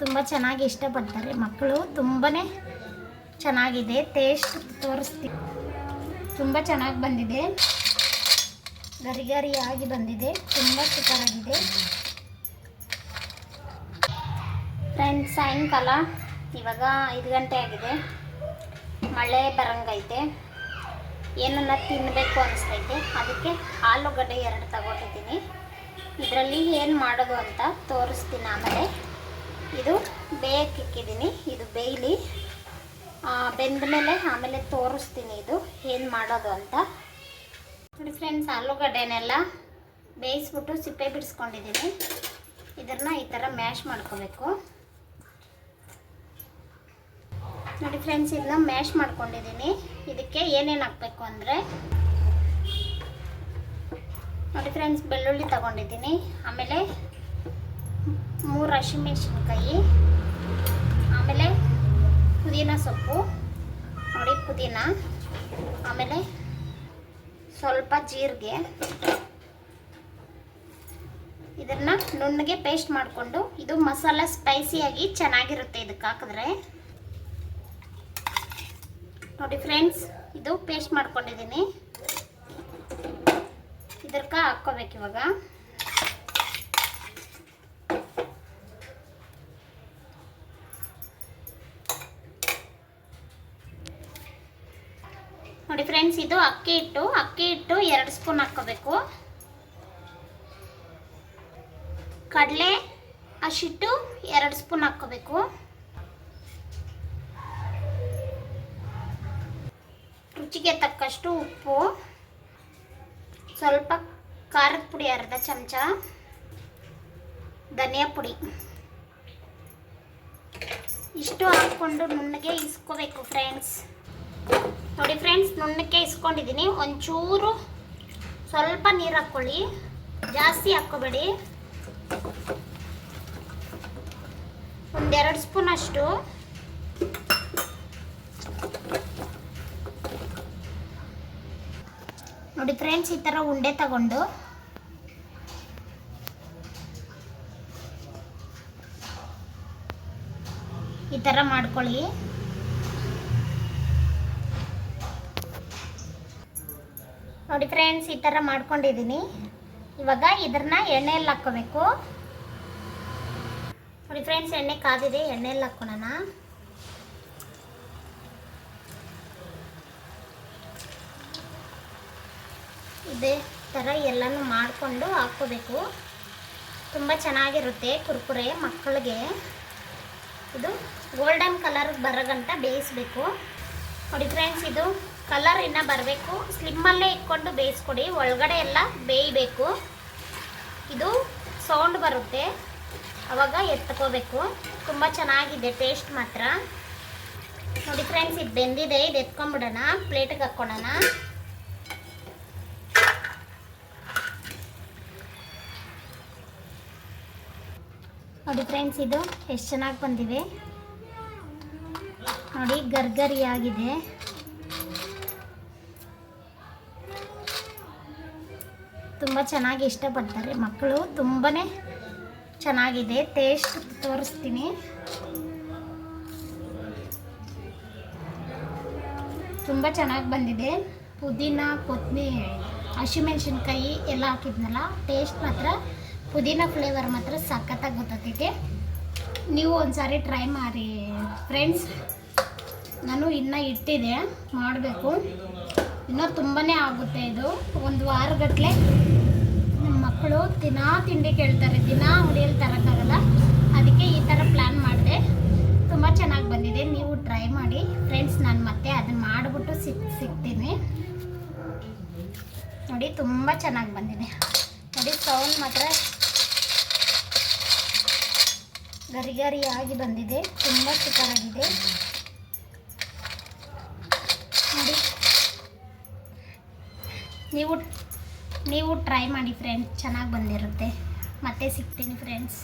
ತುಂಬ ಚೆನ್ನಾಗಿ ಇಷ್ಟಪಡ್ತಾರೆ. ಮಕ್ಕಳು ತುಂಬಾ ಚೆನ್ನಾಗಿದೆ. ಟೇಸ್ಟ್ ತೋರಿಸ್ತೀವಿ ತುಂಬ ಚೆನ್ನಾಗಿ ಬಂದಿದೆ. ಗರಿ ಗರಿಯಾಗಿ ಬಂದಿದೆ. ತುಂಬ ಸೂಪರಾಗಿದೆ. ಫ್ರೆಂಡ್ಸ್ ಸಾಯಂಕಾಲ. ಇವಾಗ ಐದು ಗಂಟೆ ಆಗಿದೆ. ಮಳೆ ಬರಂಗೈತೆ. ಏನನ್ನ ತಿನ್ನಬೇಕು ಅನಿಸ್ತೈತೆ. ಅದಕ್ಕೆ ಆಲೂಗಡ್ಡೆ ಎರಡು ತಗೊಂಡಿದ್ದೀನಿ. ಇದರಲ್ಲಿ ಏನು ಮಾಡೋದು ಅಂತ ತೋರಿಸ್ತೀನಿ ಆಮೇಲೆ. ಇದು ಬೇಯಕ್ಕಿಕ್ಕಿದ್ದೀನಿ ಇದು ಬೇಯಲಿ. ಬೆಂದ ಮೇಲೆ ಆಮೇಲೆ ತೋರಿಸ್ತೀನಿ ಇದು. ಏನು ಮಾಡೋದು ಅಂತ. ನೋಡಿ ಫ್ರೆಂಡ್ಸ್ ಆಲೂಗಡ್ಡೆನೆಲ್ಲ ಬೇಯಿಸ್ಬಿಟ್ಟು ಸಿಪ್ಪೆ ಬಿಡಿಸ್ಕೊಂಡಿದ್ದೀನಿ. ಇದನ್ನ ಈ ಥರ ಮ್ಯಾಶ್ ಮಾಡ್ಕೋಬೇಕು. ನೋಡಿ ಫ್ರೆಂಡ್ಸ್ ಇದನ್ನ ಮ್ಯಾಶ್ ಮಾಡ್ಕೊಂಡಿದ್ದೀನಿ. ಇದಕ್ಕೆ ಏನೇನು ಹಾಕಬೇಕು ಅಂದರೆ, ನೋಡಿ ಫ್ರೆಂಡ್ಸ್ ಬೆಳ್ಳುಳ್ಳಿ ತಗೊಂಡಿದ್ದೀನಿ. ಆಮೇಲೆ ಮೂರು ಹಸಿಮೆಣಸಿನ್ಕಾಯಿ ಆಮೇಲೆ ಪುದೀನ ಸೊಪ್ಪು. ನೋಡಿ ಪುದೀನ. ಆಮೇಲೆ ಸ್ವಲ್ಪ ಜೀರಿಗೆ. ಇದನ್ನ ನುಣ್ಣಗೆ ಪೇಸ್ಟ್ ಮಾಡಿಕೊಂಡು ಇದು ಮಸಾಲ ಸ್ಪೈಸಿಯಾಗಿ ಚೆನ್ನಾಗಿರುತ್ತೆ ಇದಕ್ಕೆ ಹಾಕಿದ್ರೆ. ನೋಡಿ ಫ್ರೆಂಡ್ಸ್ ಇದು ಪೇಸ್ಟ್ ಮಾಡ್ಕೊಂಡಿದ್ದೀನಿ. ಇದಕ್ಕೆ ಹಾಕ್ಕೋಬೇಕು ಇವಾಗ. ನೋಡಿ ಫ್ರೆಂಡ್ಸ್ ಇದು ಅಕ್ಕಿ ಹಿಟ್ಟು. ಅಕ್ಕಿ ಹಿಟ್ಟು ಎರಡು ಸ್ಪೂನ್ ಹಾಕ್ಕೋಬೇಕು. ಕಡಲೆ ಹಸಿಟ್ಟು ಎರಡು ಸ್ಪೂನ್ ಹಾಕ್ಕೋಬೇಕು. ರುಚಿಗೆ ತಕ್ಕಷ್ಟು ಉಪ್ಪು. ಸ್ವಲ್ಪ ಖಾರದ ಪುಡಿ ಅರ್ಧ ಚಮಚ. ಧನಿಯಾ ಪುಡಿ. ಇಷ್ಟು ಹಾಕ್ಕೊಂಡು ನುಣ್ಣಗೆ ಇಸ್ಕೋಬೇಕು ಫ್ರೆಂಡ್ಸ್ ನೋಡಿ ಫ್ರೆಂಡ್ಸ್ ನುಣ್ಣಕ್ಕೆ ಇಸ್ಕೊಂಡಿದ್ದೀನಿ. ಒಂಚೂರು ಸ್ವಲ್ಪ ನೀರು ಹಾಕ್ಕೊಳ್ಳಿ. ಜಾಸ್ತಿ ಹಾಕ್ಕೋಬೇಡಿ. ಒಂದೆರಡು ಸ್ಪೂನ್ ಅಷ್ಟು. ನೋಡಿ ಫ್ರೆಂಡ್ಸ್ ಈ ಥರ ಉಂಡೆ ತಗೊಂಡು. ಈ ಥರ ಮಾಡ್ಕೊಳ್ಳಿ. ನೋಡಿ ಫ್ರೆಂಡ್ಸ್ ಈ ಥರ ಮಾಡ್ಕೊಂಡಿದ್ದೀನಿ ಇವಾಗ ಇದನ್ನ ಎಣ್ಣೆಯಲ್ಲಿ ಹಾಕ್ಕೋಬೇಕು. ನೋಡಿ ಫ್ರೆಂಡ್ಸ್ ಎಣ್ಣೆ ಕಾದಿದೆ, ಎಣ್ಣೆಯಲ್ಲಿ ಹಾಕ್ಕೊಳೋಣ. ಇದೇ ಥರ ಎಲ್ಲನೂ ಮಾಡಿಕೊಂಡು ಹಾಕ್ಕೋಬೇಕು. ತುಂಬ ಚೆನ್ನಾಗಿರುತ್ತೆ ಕುರ್ಕುರೆ ಮಕ್ಕಳಿಗೆ. ಇದು ಗೋಲ್ಡನ್ ಕಲರ್ ಬರೋಗಂಟ ಬೇಯಿಸ್ಬೇಕು. ನೋಡಿ ಫ್ರೆಂಡ್ಸ್ ಇದು ಕಲರ್ ಇನ್ನೂ ಬರಬೇಕು. ಸ್ಲಿಮ್ಮಲ್ಲೇ ಇಟ್ಕೊಂಡು ಬೇಯಿಸ್ಕೊಡಿ. ಒಳಗಡೆ ಎಲ್ಲ ಬೇಯಬೇಕು. ಇದು ಸೌಂಡ್ ಬರುತ್ತೆ. ಅವಾಗ ಎತ್ಕೋಬೇಕು. ತುಂಬ ಚೆನ್ನಾಗಿದೆ ಟೇಸ್ಟ್ ಮಾತ್ರ. ನೋಡಿ ಫ್ರೆಂಡ್ಸ್ ಇದು ಬೆಂದಿದೆ. ಇದು ಎತ್ಕೊಂಡ್ಬಿಡೋಣ. ಪ್ಲೇಟಿಗೆ ಹಾಕ್ಕೊಳ್ಳೋಣ ನೋಡಿ ಫ್ರೆಂಡ್ಸ್ ಇದು ಎಷ್ಟು ಚೆನ್ನಾಗಿ ಬಂದಿವೆ ನೋಡಿ ಗರ್ಗರಿಯಾಗಿದೆ. ತುಂಬ ಚೆನ್ನಾಗಿ ಇಷ್ಟಪಡ್ತಾರೆ. ಮಕ್ಕಳು ತುಂಬಾ ಚೆನ್ನಾಗಿದೆ. ಟೇಸ್ಟ್ ತೋರಿಸ್ತೀನಿ. ತುಂಬ ಚೆನ್ನಾಗಿ ಬಂದಿದೆ. ಪುದೀನ ಕೊತ್ತಂಬರಿ ಹಸಿಮೆಣ್ಸಿನ್ಕಾಯಿ ಎಲ್ಲ ಹಾಕಿದ್ನಲ್ಲ ಟೇಸ್ಟ್ ಮಾತ್ರ, ಪುದೀನ ಫ್ಲೇವರ್ ಮಾತ್ರ ಸಖತ್ತಾಗಿ ಗೊತ್ತೈತೆ ನೀವು ಒಂದ್ಸಾರಿ ಟ್ರೈ ಮಾಡಿ ಫ್ರೆಂಡ್ಸ್ ನಾನು ಇನ್ನೂ ಇಟ್ಟಿದೆ. ಮಾಡಬೇಕು. ಇನ್ನೂ ತುಂಬಾ ಆಗುತ್ತೆ ಇದು. ಒಂದು ವಾರಗಟ್ಟಲೆ ನಮ್ಮ ಮಕ್ಕಳು ದಿನಾ ತಿಂಡಿ ಕೇಳ್ತಾರೆ. ದಿನಾ ಅಂಗಡಿಯಲ್ಲಿ ತರೋಕ್ಕಾಗಲ್ಲ. ಅದಕ್ಕೆ ಈ ಥರ ಪ್ಲ್ಯಾನ್ ಮಾಡಿದೆ. ತುಂಬ ಚೆನ್ನಾಗಿ ಬಂದಿದೆ. ನೀವು ಟ್ರೈ ಮಾಡಿ. ಫ್ರೆಂಡ್ಸ್ ನಾನು ಮತ್ತೆ ಅದನ್ನು ಮಾಡಿಬಿಟ್ಟು ಸಿಕ್, ಸಿಗ್ತೀನಿ. ನೋಡಿ, ತುಂಬ ಚೆನ್ನಾಗಿ ಬಂದಿದೆ. ನೋಡಿ ಸೌಂಡ್ ಮಾತ್ರ ಗರಿಗರಿಯಾಗಿ ಬಂದಿದೆ. ತುಂಬ ಸೂಪರಾಗಿದೆ ನೀವು ನೀವು ಟ್ರೈ ಮಾಡಿ ಫ್ರೆಂಡ್ಸ್ ಚೆನ್ನಾಗಿ ಬಂದಿರುತ್ತೆ. ಮತ್ತೆ ಸಿಗ್ತೀನಿ ಫ್ರೆಂಡ್ಸ್